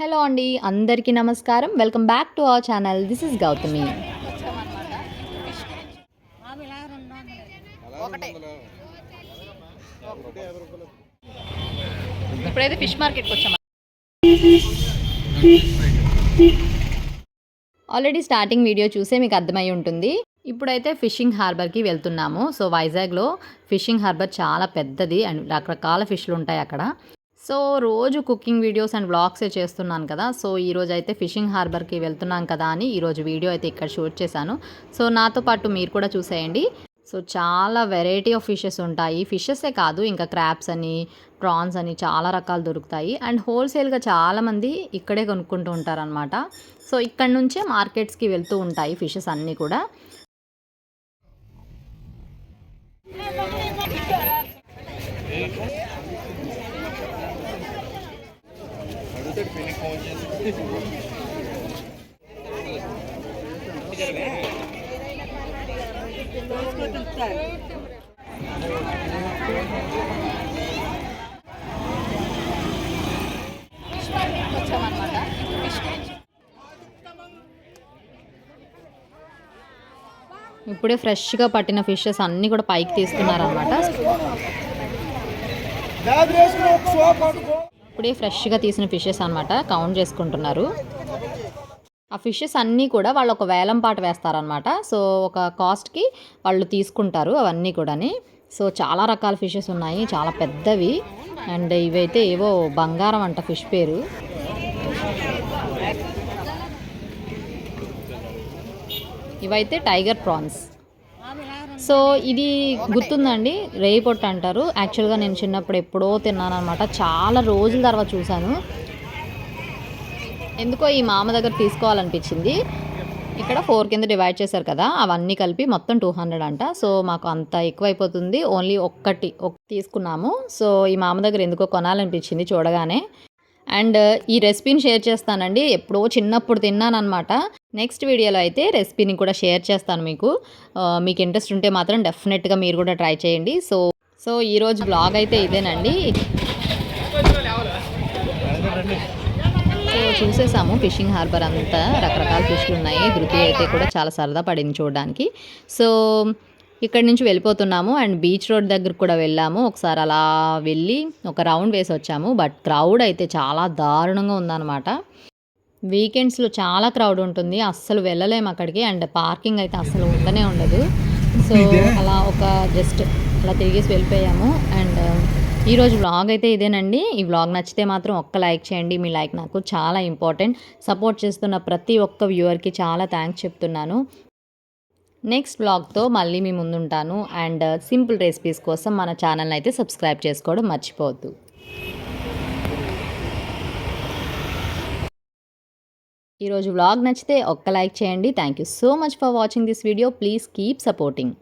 Hello అండి అందరికీ నమస్కారం. Welcome back to our channel. This is Gautami. ఇప్పుడైతే ఫిష్ మార్కెట్కి వచ్చాము? ఆల్రెడీ స్టార్టింగ్ వీడియో చూసే మీకు అర్థమై ఉంటుంది. ఇప్పుడైతే ఫిషింగ్ హార్బర్కి వెళ్తున్నాము. సో వైజాగ్లో ఫిషింగ్ హార్బర్ చాలా పెద్దది అండ్ రకరకాల ఫిష్లు ఉంటాయి అక్కడ. సో రోజు కుకింగ్ వీడియోస్ అండ్ వ్లాగ్సే చేస్తున్నాను కదా. సో ఈరోజు అయితే ఫిషింగ్ హార్బర్కి వెళ్తున్నాం కదా అని ఈరోజు వీడియో అయితే ఇక్కడ షూట్ చేశాను. సో నాతో పాటు మీరు కూడా చూసేయండి. సో చాలా వెరైటీ ఆఫ్ ఫిషెస్ ఉంటాయి. ఫిషెసే కాదు ఇంకా క్రాప్స్ అని ప్రాన్స్ అని చాలా రకాలు దొరుకుతాయి. అండ్ హోల్సేల్గా చాలామంది ఇక్కడే కొనుక్కుంటూ ఉంటారనమాట సో ఇక్కడ నుంచే మార్కెట్స్కి వెళ్తూ ఉంటాయి ఫిషెస్ అన్నీ కూడా. ఇప్పుడే ఫ్రెష్గా పట్టిన ఫిషెస్ అన్నీ కూడా పైకి తీస్తున్నారనమాట ఇప్పుడే ఫ్రెష్గా తీసిన ఫిషెస్ అనమాట కౌంట్ చేసుకుంటున్నారు. ఆ ఫిషెస్ అన్నీ కూడా వాళ్ళు ఒక వేలం పాట వేస్తారనమాట సో ఒక కాస్ట్కి వాళ్ళు తీసుకుంటారు అవన్నీ కూడాని. సో చాలా రకాల ఫిషెస్ ఉన్నాయి. చాలా పెద్దవి. అండ్ ఇవైతే ఏవో బంగారం అంట ఫిష్ పేరు. ఇవైతే టైగర్ ప్రాన్స్. సో ఇది గుర్తుందండి రేయి పొట్టు అంటారు. యాక్చువల్గా నేను చిన్నప్పుడు ఎప్పుడో తిన్నాను అనమాట చాలా రోజుల తర్వాత చూశాను. ఎందుకో ఈ మామ దగ్గర తీసుకోవాలనిపించింది. ఇక్కడ ఫోర్ కింద డివైడ్ చేశారు కదా అవన్నీ కలిపి మొత్తం టూ హండ్రెడ్ అంట. సో మాకు అంత ఎక్కువైపోతుంది. ఓన్లీ ఒక్కటి ఒక తీసుకున్నాము. సో ఈ మామ దగ్గర ఎందుకో కొనాలనిపించింది చూడగానే. అండ్ ఈ రెసిపీని షేర్ చేస్తానండి. ఎప్పుడో చిన్నప్పుడు తిన్నాను అనమాట నెక్స్ట్ వీడియోలో అయితే రెసిపీని కూడా షేర్ చేస్తాను మీకు. మీకు ఇంట్రెస్ట్ ఉంటే మాత్రం డెఫినెట్గా మీరు కూడా ట్రై చేయండి. సో సో ఈరోజు బ్లాగ్ అయితే ఇదేనండి. సో చూసేసాము ఫిషింగ్ హార్బర్ అంతా రకరకాల ఫిష్లు ఉన్నాయి. ధృతి అయితే కూడా చాలా సరదా పడింది చూడడానికి. సో ఇక్కడ నుంచి వెళ్ళిపోతున్నాము అండ్ బీచ్ రోడ్ దగ్గర కూడా వెళ్ళాము. ఒకసారి అలా వెళ్ళి ఒక రౌండ్ వేసి వచ్చాము. బట్ క్రౌడ్ అయితే చాలా దారుణంగా ఉందన్నమాట. వీకెండ్స్లో చాలా క్రౌడ్ ఉంటుంది. అస్సలు వెళ్ళలేము అక్కడికి. అండ్ పార్కింగ్ అయితే అస్సలు ఉండనే ఉండదు. సో అలా ఒక జస్ట్ అలా తిరిగేసి వెళ్ళిపోయాము. అండ్ ఈరోజు వ్లాగ్ అయితే ఇదేనండి. ఈ వ్లాగ్ నచ్చితే మాత్రం ఒక్క లైక్ చేయండి. మీ లైక్ నాకు చాలా ఇంపార్టెంట్. సపోర్ట్ చేస్తున్న ప్రతి ఒక్క వ్యూవర్కి చాలా థ్యాంక్స్ చెప్తున్నాను. నెక్స్ట్ బ్లాగ్తో మళ్ళీ మీ ముందుంటాను. అండ్ సింపుల్ రెసిపీస్ కోసం మన ఛానల్ని అయితే సబ్స్క్రైబ్ చేసుకోవడం మర్చిపోవద్దు. ఈరోజు వ్లాగ్ నచ్చితే ఒక్క లైక్ చేయండి. Thank you so much for watching this video please keep supporting